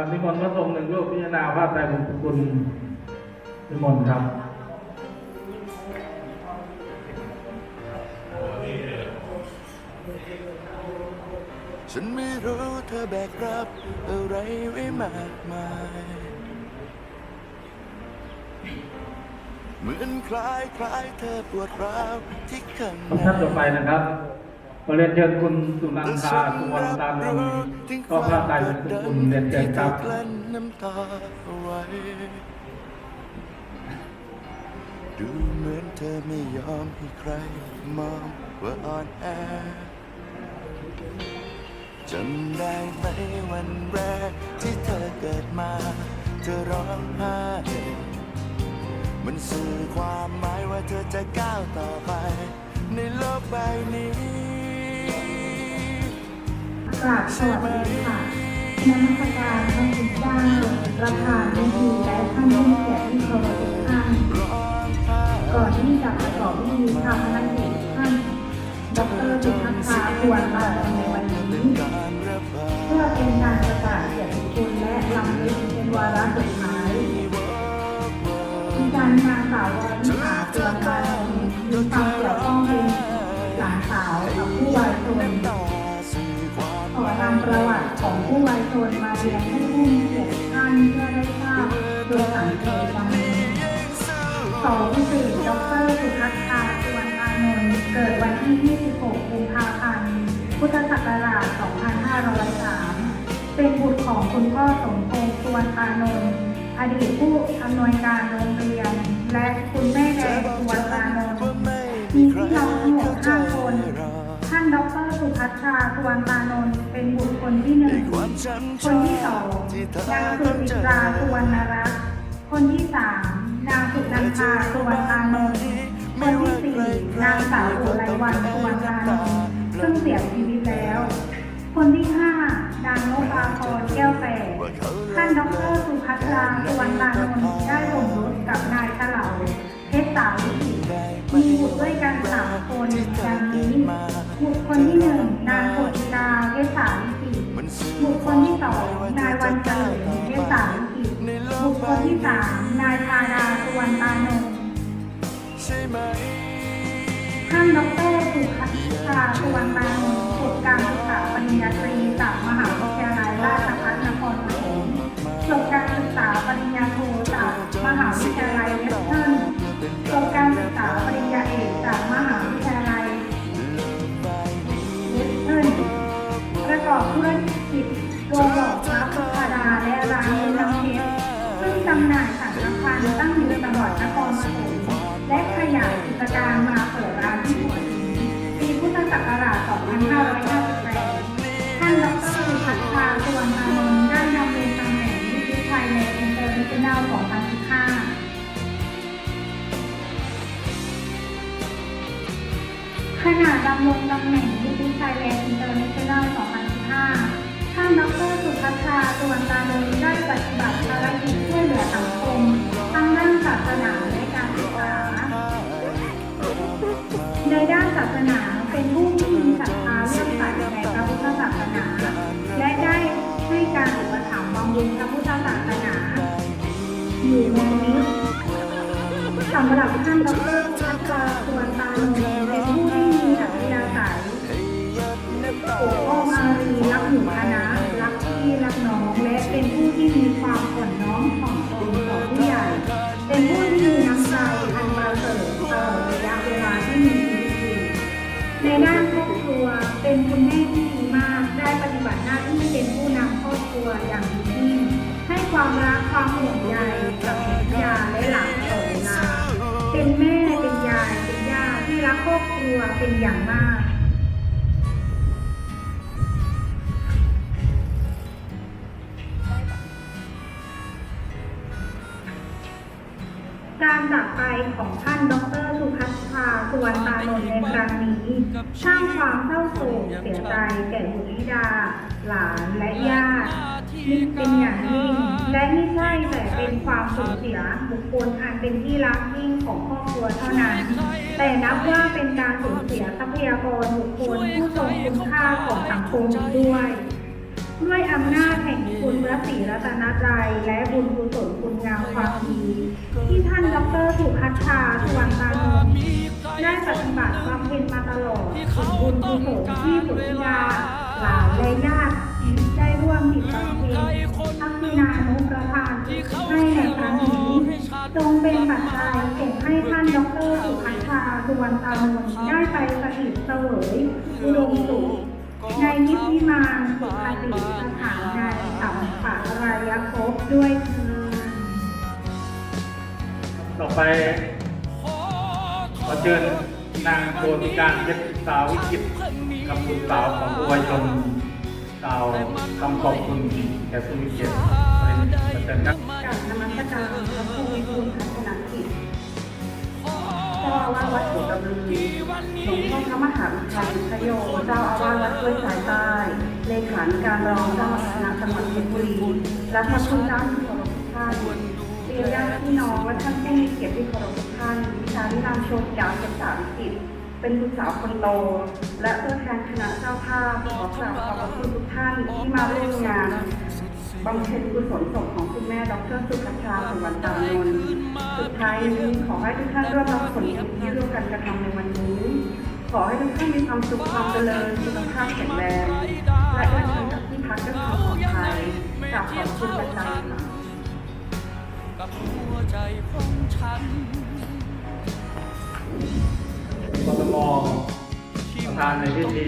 ครับนิมนต์พระสงฆ์หนึ่งรูปพิจารณาภาพไตรบุญคุณนิมนต์ครับฉันไม่รู้เธอแบกรับอะไรไว้มากมาย เหมือนคล้ายคล้ายเธอปวดร้าวที่ข้างใน ท่านต่อไปนะครับขอ เรียนเชิญคุณสุนันทาสุวรรณตานนท์ก็ภาพไตรบุญคุณเรียนเชิญครับดูเหมือนเธอไม่ยอมให้ใครมองว่าอ่อนแอจำได้ไหมวันแรกที่เธอเกิดมา เธอร้องไห้มันสื่อความหมายว่าเธอจะก้าวต่อไป ในโลกใบนี้ กราบสวัสดีค่ะนมัสการพระคุณเจ้าประธานพิธีและท่านผู้เกียรติที่เคารพทุกท่าน ก่อนที่จะประกอบพิธีทำภารกิจท่านดรจุทักษาควรมาในวันนี้ เพื่อเป็นการประกาศเกียรติคุณและลำลึกเป็นวาระสุดท้ายดิฉันนางสาววานิชาควรมามีความเกี่ยวข้องเป็นหลานสาวกับผู้วายชน อนำประวัติของผู้วายชนมาเรียนให้ผู้มีเกียรติท่านเพื่อได้ทราบโดยสังเกตดังนี้สองสี่ดรสุทัศน์ชาสุวรรณอานนท์เกิดวันที่ 26 กุมภาพันธ์ พุทธศักราช 2503 เป็นบุตรของคุณพ่อสมพงษ์สุวรรณอานนท์อดีตผู้อำนวยการโรงเรียน และคุณแม่แดงสุวรรณอานนท์มีพี่น้อง ดรสุพัชชาสุวรรณปานนท์เป็นบุตรคนที่หนึ่ง คนที่สองนางสุจิตราสุวรรณรัตน์คนที่สามนางสุนันทาสุวรรณอานนท์คนที่สี่นางสาวอุไรวันสุวรรณอานนท์ซึ่งเสียชีวิตแล้ว คนที่ห้านางนกอาพรแก้วแฝดท่านดรสุพัชราสุวรรณปานนท์ได้สมรสกับนายเฉลาเพชรสาวิมีบุตรด้วยกัน คนที่หนึ่งนางโสติกาเพชรสาวิจิบุตรคนที่สองนายวันเฉลิมเพชรสาวิจิบุตรคนที่สามนายธาดาสุวรรณตานนท์ใช่ไหมท่านดรสุขชาสุวรรณตานนท์จบการศึกษาปริญญาตรีจากมหาวิทยาลัยราชภัฏนครปฐมจบการศึกษาปริญญาโทจากมหาวิทยาลัยเวสเทิร์นจบการศึกษา นเตอร์เนชั่นแนล2015ขณะดำรงตำแหน่งยูทูบไทยแลนด์อินเตอร์เนชั่นแนล2015 ท่านดรสุพัชราสุวรรณตานนท์ได้ปฏิบัติภารกิจช่วยเหลือสังคมทั้งด้านศาสนาและการศึกษา ในด้านศาสนาเป็นผู้ที่มีศรัทธาเลื่อมใสในพระพุทธศาสนา และได้ให้การอุปถัมภ์บำรุงพระพุทธศาสนา อยู่ในนี้สามรับท่านดรพัชราสุวรตานน เป็นอย่างมากการจากไปของท่านดรสุพัชชาสุวรรณตานนท์ในครั้งนี้สร้างความเศร้าโศกเสียใจแก่บุตรธิดา หลานและญาตินี่เป็นอย่างยิ่ง และไม่ใช่แต่เป็นความสูญเสียบุคคลอันเป็นที่รักยิ่งของครอบครัวเท่านั้น แต่นับว่าเป็นการสูญเสียทรัพยากรบุคคลผู้ทรงคุณค่าของสังคมอีกด้วยเด้วยอำนาจแห่งคุณพระศรีรัตนตรัยและบุญกุศลคุณงามความดีที่ท่านดรสุพัชชาสุวรรณตานนท์ได้ปฏิบัติบำเพ็ญมาตลอดถึงบุญกุศลที่สุริยาหลานและญาติ ได้ร่วมจิตบำเพ็ญทักษินานุประทานให้ในครั้งนี้จงเป็นปัจจัยเก่งให้ท่านดรสุพัชชาสุวรรณตานนท์ได้ไปสถิตเสวยอุดมสุขในนิพพิมานสุขติสถานในสัมปะรายภพด้วยต่อไปขอเชิญนางโบติการเพชรสาววิจิตรคำบุญสาวของผู้วยชน กล่าวคำขอบคุณแก่ผู้มีเกียรติเป็นประเด็นครับกับนมัสการพระครูวิบูลย์พัฒนกิจเจ้าอาวาสวัดสุกระบือหลวงพ่อพระมหาวิชัยพโยเจ้าอาวาสวัดห้วยสายใต้เลขาธิการรองเจ้าคณะจังหวัดเพชรบุรีและพระคุณเจ้าที่เคารพทุกท่านเรียนญาติพี่น้องและท่านผู้มีเกียรติที่เคารพทุกท่านดิฉันนาโชติยาวเพชรสาวิจิต เป็นลูกสาวคนโต และตัวแทนคณะเจ้าภาพขอกราบขอบพระคุณทุกท่านที่มาร่วมงานบำเพ็ญกุศลศพของคุณแม่ ดรสุขชาสุวรรณตานนท์สุดท้ายนี้ขอให้ทุกท่านร่วมรับผลบุญที่ร่วมกันกระทำในวันนี้ ขอให้ทุกท่านมีความสุขความเจริญสุขภาพแข็งแรงและเดินทางกับที่พักด้วยความปลอดภัยกราบขอบคุณประจำค่ะ ประธานในพิธี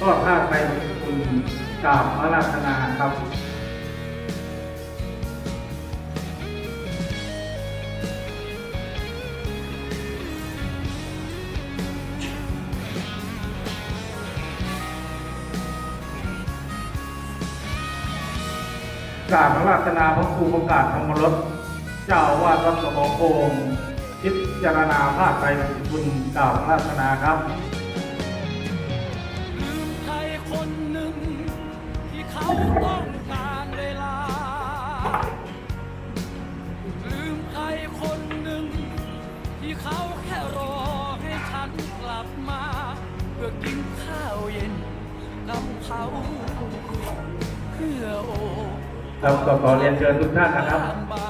ก็ท่าไปคุณกราบอาราธนาครับกราบพระราชนาพระครูประกาศธรรมรสเจ้าวาดวัดสมโพงพิจารณาภาคไปคุณกราบพระราชนาครับ เขาแค่รอให้ฉันกลับมา เพื่อกินข้าวเย็นกับเขาเพื่อโอครับก็ขอเรียนเชิญทุกท่านนะครับ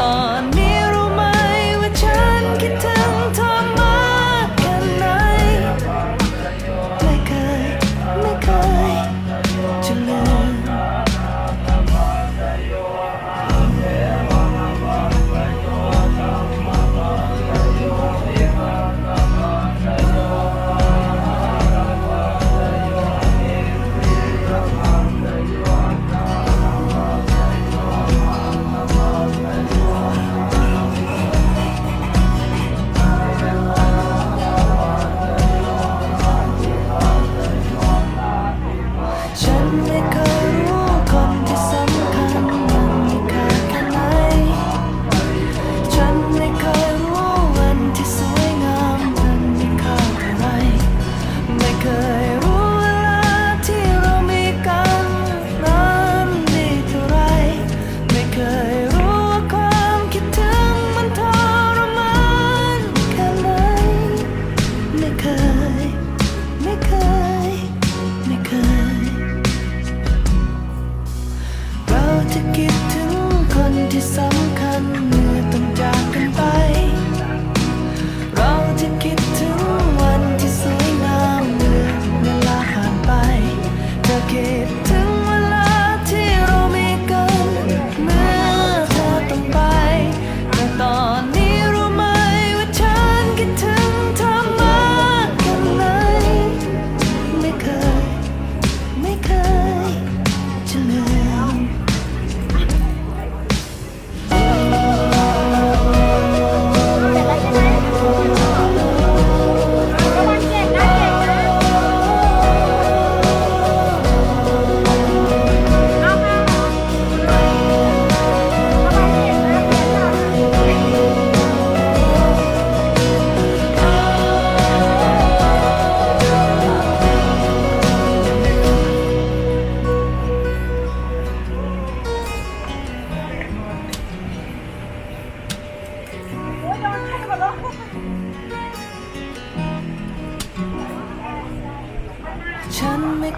ตอน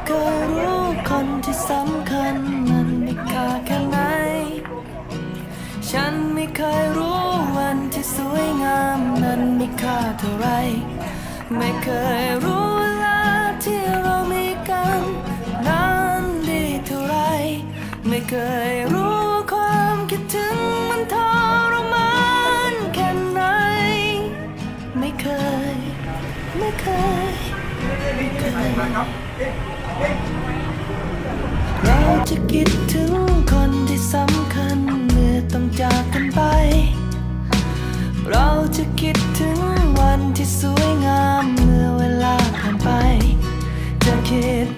เคยรู้คนที่สำคัญมันมีค่าแค่ไหน ฉันไม่เคยรู้วันที่สวยงามนั้นมีค่าเท่าไร ไม่เคยรู้เวลาที่เรามีกันนั้นดีเท่าไร ไม่เคยรู้ความคิดถึงมันทรมานแค่ไหน ไม่เคย ไม่เคย เราจะคิดถึงคนที่สำคัญเมื่อต้องจากกันไป เราจะคิดถึงวันที่สวยงามเมื่อเวลาผ่านไป จะคิด